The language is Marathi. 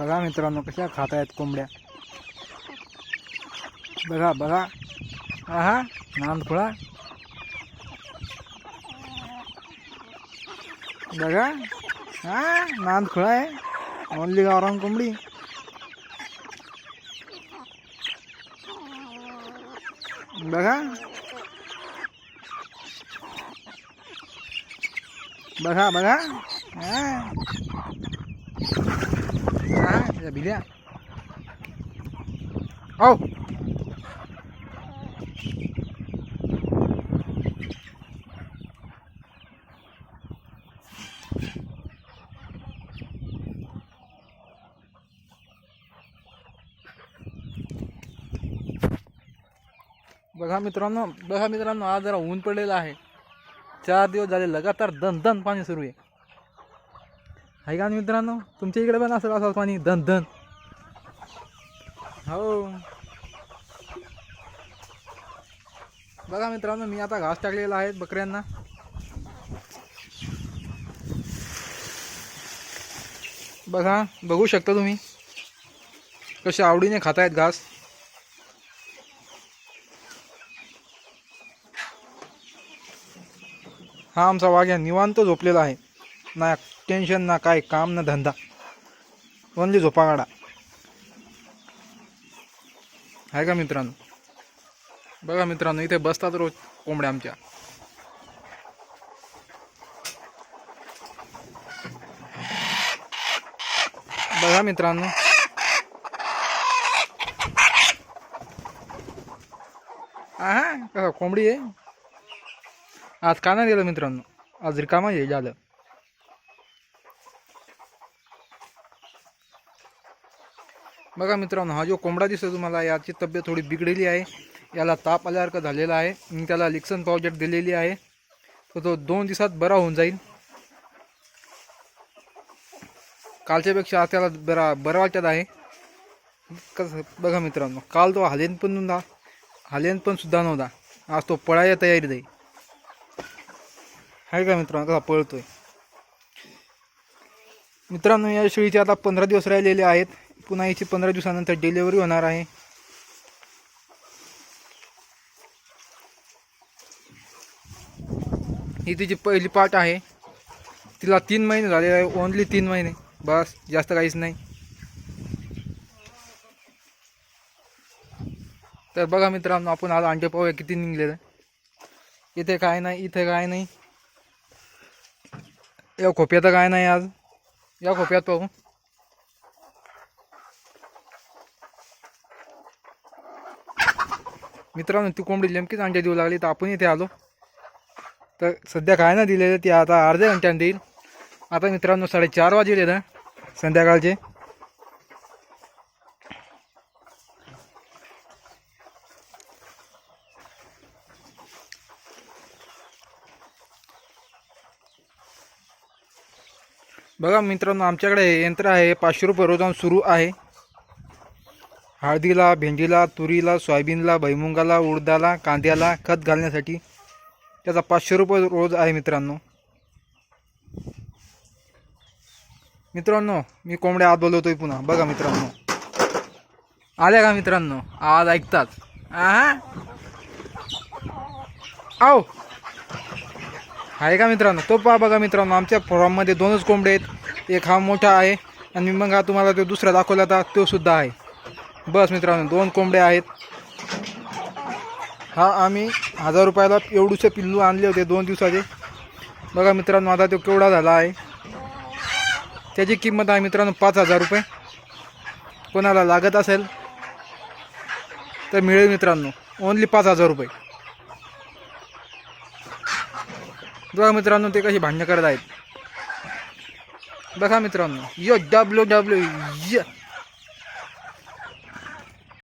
बघा मित्रांनो कशा खात आहेत कोंबड्या. बघा बघा. आहा नांदखुळा बघा. हा नांदखुळा आहे. ओनली गावरान कोंबडी. बघा. बघा बघा. हा. हा भिल्या हो बघा मित्रांनो बघा मित्रांनो आज जरा ऊन पडलेलं आहे. चार दिवस झाले लगातार दन दन पाणी सुरू आहे. आहे का मित्रांनो? तुमच्या इकडे पण असं असं पाणी. धन धन. हो. बघा मित्रांनो मी आता घास टाकलेला आहे बकऱ्यांना. बघा बघू शकता तुम्ही. कसे आवडीने खातायत घास. हा आमचा वाघ्या निवांत झोपलेला आहे. नायक. टेन्शन ना काय काम ना धंदा ओनली झोपा काढा आहे का मित्रांनो बघा मित्रांनो इथे बसतात रोज कोंबड्या आमच्या बघा मित्रांनो हा कोंबडी आहे आज का नाही गेलं मित्रांनो आज रिकामा आहे झालं बघा मित्रांनो हा जो कोंबडा दिसतो तुम्हाला याची तब्येत थोडी बिघडलेली आहे. याला ताप आल्यासारखं झालेला आहे. मी त्याला लिक्सन पावजेट दिलेली आहे. तर तो दोन दिवसात बरा होऊन जाईल. कालच्यापेक्षा आज त्याला बरा बरं वाटत आहे. कसं बघा मित्रांनो काल तो हालेन पण नव्हता. हालेन पण सुद्धा नव्हता. आज तो पळायला तयारीत जाईल आहे का मित्रांनो कसा पळतोय? मित्रांनो या शेळीचे आता पंधरा दिवस राहिलेले आहेत. पुन्हा याची पंधरा दिवसानंतर डिलिव्हरी होणार आहे. ही तिची पहिली पाठ आहे तिला तीन महिने झालेले आहे ओनली तीन महिने. बस जास्त काहीच नाही. तर बघा मित्रांनो आपण आज अंडे पाहूया किती निघलेलं. इथे काय नाही इथे काय नाही. या खोप्यात काय नाही आज. या खोप्यात पाहू. मित्रांनो ती कोंबडी नेमकीच अंडे देऊ लागली तर आपण इथे आलो. तर सध्या काय ना दिलेलं ती आता अर्ध्या घंट्यानं देईल. आता मित्रांनो साडेचार वाजले ना संध्याकाळचे. बघा मित्रांनो आमच्याकडे हे यंत्र आहे पाचशे रुपये रोजानं सुरू आहे. हळदीला भेंडीला तुरीला सोयाबीनला भैमुंगाला उडदाला कांद्याला खत घालण्यासाठी त्याचा पाचशे रुपये रोज आहे मित्रांनो. मित्रांनो मी कोंबड्या आत बोलवतोय पुन्हा. बघा मित्रांनो. आल्या का मित्रांनो? आवाज ऐकतात. आहो? आओ आहे का मित्रांनो? तो पहा बघा मित्रांनो आमच्या फॉर्ममध्ये दोनच कोंबडे आहेत. एक हा मोठा आहे आणि मग हा तुम्हाला तो दुसरा दाखवला होता तो सुद्धा आहे. बस मित्रांनो दोन कोंबड्या आहेत. हा आम्ही हजार रुपयाला एवढूचे पिल्लू आणले होते दोन दिवसाचे. बघा मित्रांनो आता तो केवढा झाला आहे. त्याची किंमत आहे मित्रांनो पाच हजार रुपये. कोणाला लागत असेल तर मिळेल मित्रांनो. ओनली पाच हजार रुपये. बघा मित्रांनो ते कशी भांडणं करत आहेत. बघा मित्रांनो. यो डब्ल्यू डब्ल्यू य